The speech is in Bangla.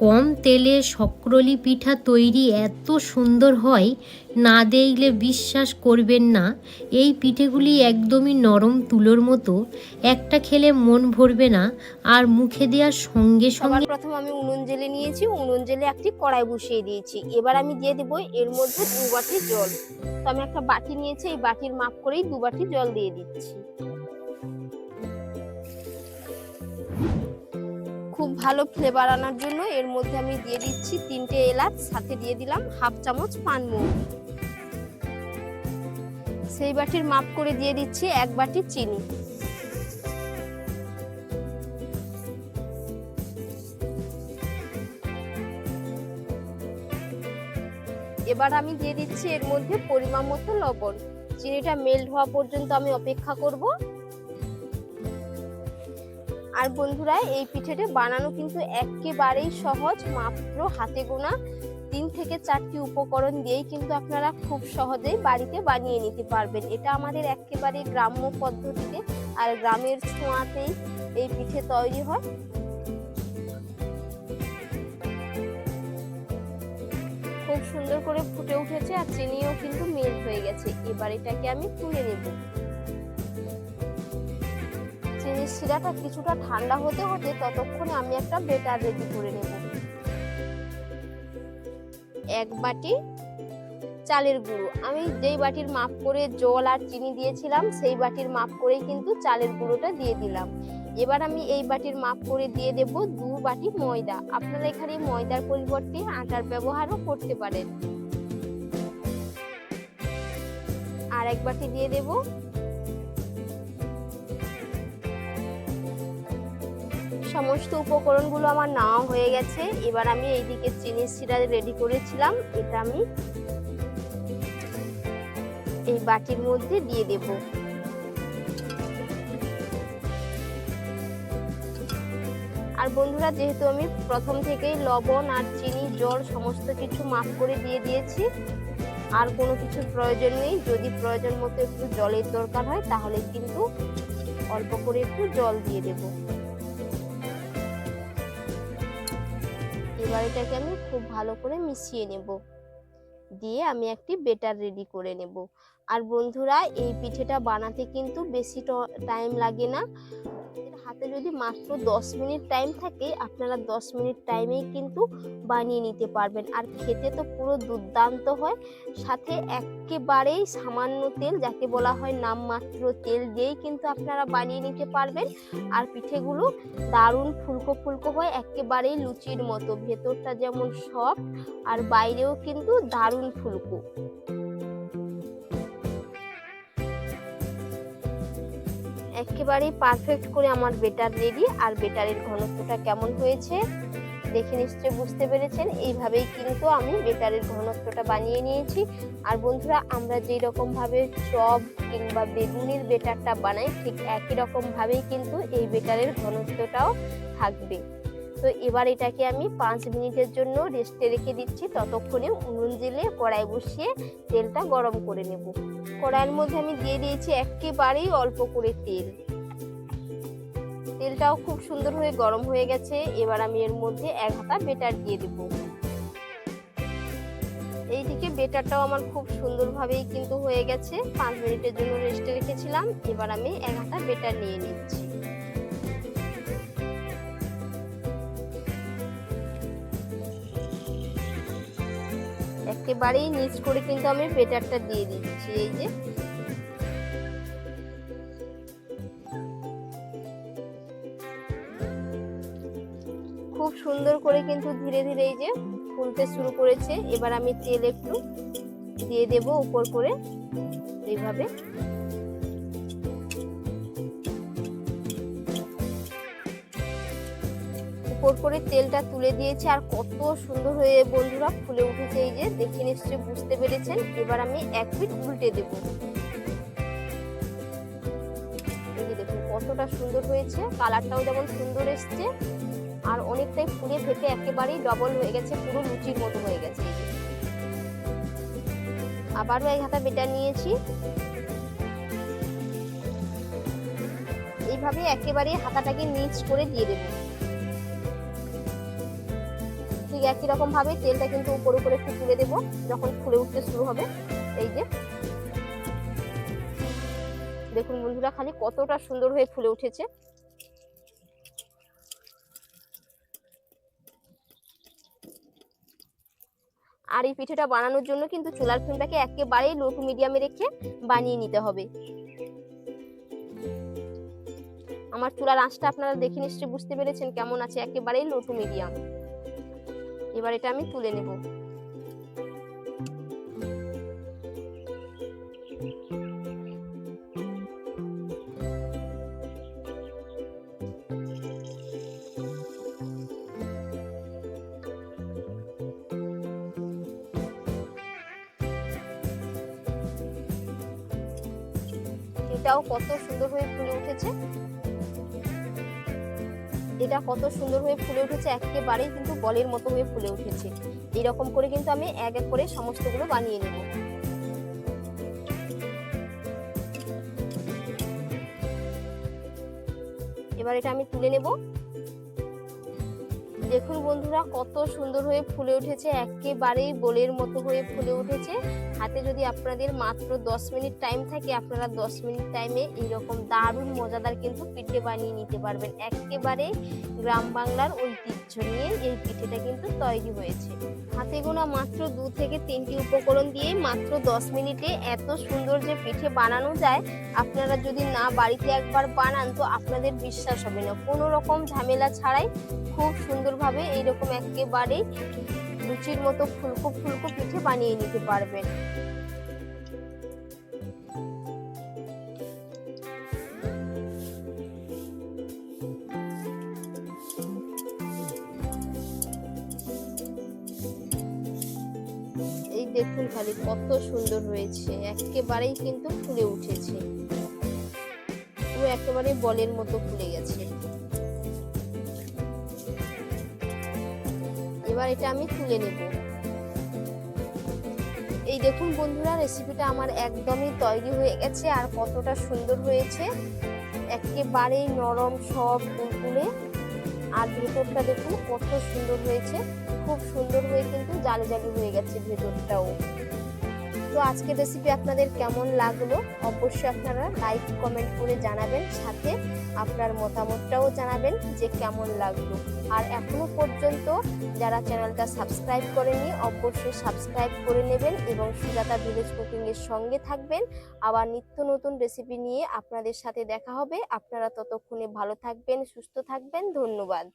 কম তেলে শক্রলি পিঠা তৈরি এত সুন্দর হয়, না দেখলে বিশ্বাস করবেন না। এই পিঠেগুলি একদমই নরম তুলোর মতো। একটা খেলে মন ভরবে না, আর মুখে দেওয়ার সঙ্গে সঙ্গে প্রথম আমি উনুন জেলে নিয়েছি, উনুন জেলে একটি কড়াই বসিয়ে দিয়েছি। এবার আমি দিয়ে দেবো এর মধ্যে দু বাটি জল। তো আমি একটা বাটি নিয়েছি, এই বাটির মাপ করেই দু বাটি জল দিয়ে দিচ্ছি। খুব ভালো ফ্লেভার আনার জন্য এর মধ্যে আমি দিয়ে দিচ্ছি তিনটে এলাচ, সাথে দিয়ে দিলাম হাফ চামচ পানমৌরি সেই বাটির মাপ করে দিয়ে দিচ্ছি এক বাটি চিনি। এবার আমি দিয়ে দিচ্ছি এর মধ্যে পরিমাণ মতো লবণ। চিনিটা মেল্ট হওয়া পর্যন্ত আমি অপেক্ষা করব। আর বন্ধুরা, এই পিঠেটা বানানো কিন্তু একেবারেই সহজ, মাত্র হাতে গোনা। তিন থেকে চারটি উপকরণ দিয়েই কিন্তু আপনারা খুব সহজেই বাড়িতে বানিয়ে নিতে পারবেন। এটা আমাদের একেবারে গ্রাম্য পদ্ধতিতে আর গ্রামের ছোঁয়াতেই এই পিঠে তৈরি হয়। খুব সুন্দর করে ফুটে উঠেছে আর চিনিও কিন্তু মেল্ট হয়ে গেছে। এবার এটাকে আমি তুলে নেব। চিনির শিরাটা কিছুটা ঠান্ডা হতে হতে ততক্ষণে আমি একটা বেটার রেডি করে নেব। এক বাটি চালের গুঁড়ো। আমি যেই বাটির মাপ করে জল আর চিনি দিয়েছিলাম, সেই বাটির মাপ করেই কিন্তু চালের গুঁড়োটা দিয়ে দিলাম। এবার আমি এই বাটির মাপ করে দিয়ে দেব দু বাটি ময়দা। আপনারা এখানে ময়দার পরিবর্তে আটার ব্যবহারও করতে পারেন। আর এক বাটি দিয়ে দেব সমস্ত উপকরণগুলো আমার নেওয়া হয়ে গেছে। এবার আমি এইদিকে চিনির সিরা রেডি করেছিলাম। এটা আমি এই বাটির মধ্যে দিয়ে দেবো। আর বন্ধুরা, যেহেতু আমি প্রথম থেকেই লবণ আর চিনি, জল সমস্ত কিছু মাপ করে দিয়ে দিয়েছি, আর কোনো কিছুর প্রয়োজন নেই। যদি প্রয়োজন মতো একটু জলের দরকার হয়, তাহলে কিন্তু অল্প করে একটু জল দিয়ে দেব। এবার এটাকে আমি খুব ভালো করে মিশিয়ে নেব। দিয়ে আমি একটি বেটার রেডি করে নেব। আর বন্ধুরা, এই পিঠেটা বানাতে কিন্তু বেশি টাইম লাগে না। হাতে যদি মাত্র দশ মিনিট টাইম থাকে, আপনারা দশ মিনিট টাইমেই কিন্তু বানিয়ে নিতে পারবেন। আর খেতে তো পুরো দুর্দান্ত হয়। সাথে একেবারেই সামান্য তেল, যাকে বলা হয় নামমাত্র তেল দিয়েই কিন্তু আপনারা বানিয়ে নিতে পারবেন। আর পিঠেগুলো দারুণ ফুলকো ফুলকো হয়, একেবারেই লুচির মতো। ভেতরটা যেমন সফট আর বাইরেও কিন্তু দারুণ ফুলকো। একেবারেই পারফেক্ট করে আমার বেটার রেডি আর বেটারের ঘনত্বটা কেমন হয়েছে, দেখে নিশ্চয় বুঝতে পেরেছেন। এইভাবেই কিন্তু আমি বেটারের ঘনত্বটা বানিয়ে নিয়েছি। আর বন্ধুরা, আমরা যেই রকমভাবে চপ কিংবা বেগুনির বেটারটা বানাই, ঠিক একই রকমভাবেই কিন্তু এই বেটারের ঘনত্বটাও থাকবে। তো এবার এটাকে আমি পাঁচ মিনিটের জন্য রেস্টে রেখে দিচ্ছি। ততক্ষণে উনুন জেলে কড়াই বসিয়ে তেলটা গরম করে নেব। কড়াইয়ের মধ্যে আমি দিয়ে দিয়েছি একেবারেই অল্প করে তেল। তেলটাও খুব সুন্দর হয়ে গরম হয়ে গেছে। এবার আমি এর মধ্যে এক হাতা বেটার দিয়ে দেব। এইদিকে বেটারটাও আমার খুব সুন্দরভাবেই কিন্তু হয়ে গেছে। পাঁচ মিনিটের জন্য রেস্টে রেখেছিলাম। এবার আমি এক হাতা বেটার নিয়ে নিচ্ছি। একেবারেই নিচ করে কিন্তু আমি বেটারটা দিয়ে দিচ্ছি, এই যে। খুব সুন্দর করে কিন্তু ধীরে ধীরে এই যে ফুলতে শুরু করেছে। এবার আমি তেল একটু দিয়ে দেব উপর করে, এইভাবে। উপর করে তেলটা তুলে দিয়েছে আর কত সুন্দর হয়ে বন্ধুরা ফুলে উঠেছে এই যে, দেখে নিশ্চয়ই বুঝতে পেরেছেন। এবার আমি এক পিঠ উল্টে দেব। কতটা সুন্দর হয়েছে। কালারটাও যেমন সুন্দর এসছে, আর অনেকটাই ফুলে ফেটে একেবারেই ডবল হয়ে গেছে, পুরো লুচির মতো হয়ে গেছে আবারও এক হাতা বেটা নিয়েছি। এইভাবে একেবারে হাতাটাকে নিচ করে দিয়ে দেবো। ঠিক একই রকম ভাবে তেলটা কিন্তু উপর উপরে একটু তুলে দেবো, যখন ফুলে উঠতে শুরু হবে। এই যে। দেখুন বন্ধুরা খালি কতটা সুন্দর হয়ে ফুলে উঠেছে। আর এই পিঠেটা বানানোর জন্য কিন্তু চুলার ফ্লেমটাকে একেবারেই লো টু মিডিয়ামে রেখে বানিয়ে নিতে হবে। আমার চুলার আঁচটা আপনারা দেখে নিশ্চয়ই বুঝতে পেরেছেন, কেমন আছে? একেবারেই লো টু মিডিয়াম এবার এটা আমি তুলে নেব। এটাও কত সুন্দর হয়ে ফুলে উঠেছে। এটা কত সুন্দর হয়ে ফুলে উঠেছে, একেবারেই কিন্তু বলের মতো হয়ে ফুলে উঠেছে। এরকম করে কিন্তু আমি এক এক করে সমস্তগুলো বানিয়ে নেব। এবার এটা আমি তুলে নেব। দেখুন বন্ধুরা, কত সুন্দর হয়ে ফুলে উঠেছে, একেবারেই বোলের মতো হয়ে ফুলে উঠেছে। হাতে যদি আপনাদের মাত্র দশ মিনিট টাইম থাকে, আপনারা দশ মিনিট টাইমে এইরকম দারুণ মজাদার কিন্তু পিঠে বানিয়ে নিতে পারবেন। একেবারে গ্রাম বাংলার ঐতিহ্য নিয়ে এই পিঠেটা কিন্তু তৈরি হয়েছে। হাতে গোনা মাত্র দু থেকে তিনটি উপকরণ দিয়ে মাত্র দশ মিনিটে এত সুন্দর যে পিঠে বানানো যায়, আপনারা যদি না বাড়িতে একবার বানান, তো আপনাদের বিশ্বাস হবে না। কোনো রকম ঝামেলা ছাড়াই খুব সুন্দরভাবে এইরকম একেবারে লুচির মতো ফুলকো ফুলকো পিঠে বানিয়ে নিতে পারবেন। এই দেখুন খালি কত সুন্দর হয়েছে, একেবারেই কিন্তু ফুলে উঠেছে। একেবারে বলের মতো ফুলে গেছে। এবার এটা আমি তুলে নেব। এই দেখুন বন্ধুরা রেসিপিটা আমার একদমই তৈরি হয়ে গেছে আর কতটা সুন্দর হয়েছে। একেবারেই নরম সব তুলতুলে আর ভেতরটা দেখুন কত সুন্দর হয়েছে। খুব সুন্দর হয়ে কিন্তু জালি জালি হয়ে গেছে ভেতরটাও। তো আজকের রেসিপি আপনাদের কেমন লাগল? অবশ্যই আপনারা লাইক কমেন্ট করে জানাবেন, সাথে আপনার মতামতটাও জানাবেন যে কেমন লাগল। আর এখনও পর্যন্ত যারা চ্যানেলটা সাবস্ক্রাইব করেনি অবশ্যই সাবস্ক্রাইব করে নেবেন এবং সুজাতা ভিলেজ কুকিং এর সঙ্গে থাকবেন। আবার নিত্য নতুন রেসিপি নিয়ে আপনাদের সাথে দেখা হবে। আপনারা ততক্ষণে ভালো থাকবেন, সুস্থ থাকবেন। ধন্যবাদ।